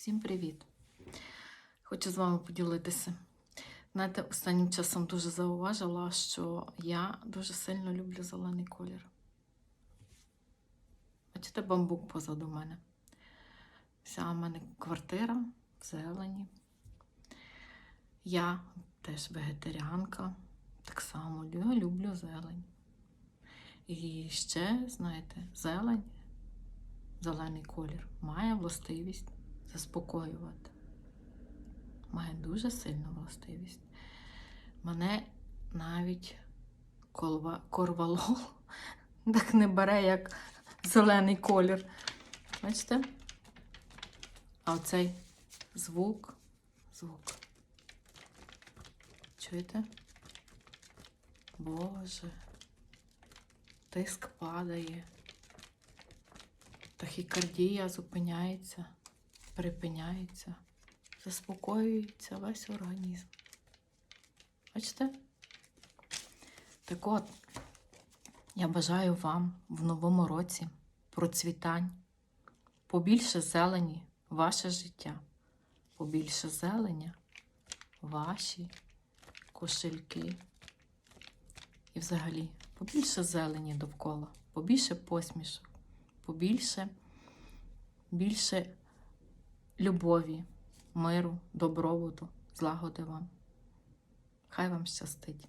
Всім привіт! Хочу з вами поділитися. Знаєте, останнім часом дуже зауважила, що я дуже сильно люблю зелений колір. Бачите, бамбук позаду мене. Вся в мене квартира в зелені. Я теж вегетаріанка. Так само я люблю зелень. І ще, знаєте, зелень, зелений колір має властивість заспокоювати. Має дуже сильну властивість. Мене навіть колва, корвалол так не бере, як зелений колір. Бачите? А оцей звук, звук. Чуєте? Боже, тиск падає. Тахікардія зупиняється, припиняється, заспокоюється весь організм. Бачите? Так от, я бажаю вам в новому році процвітань, побільше зелені ваше життя, побільше зелення ваші кошельки. І взагалі, побільше зелені довкола, побільше посмішок побільше, більше любові, миру, добробуту, злагоди вам. Хай вам щастить.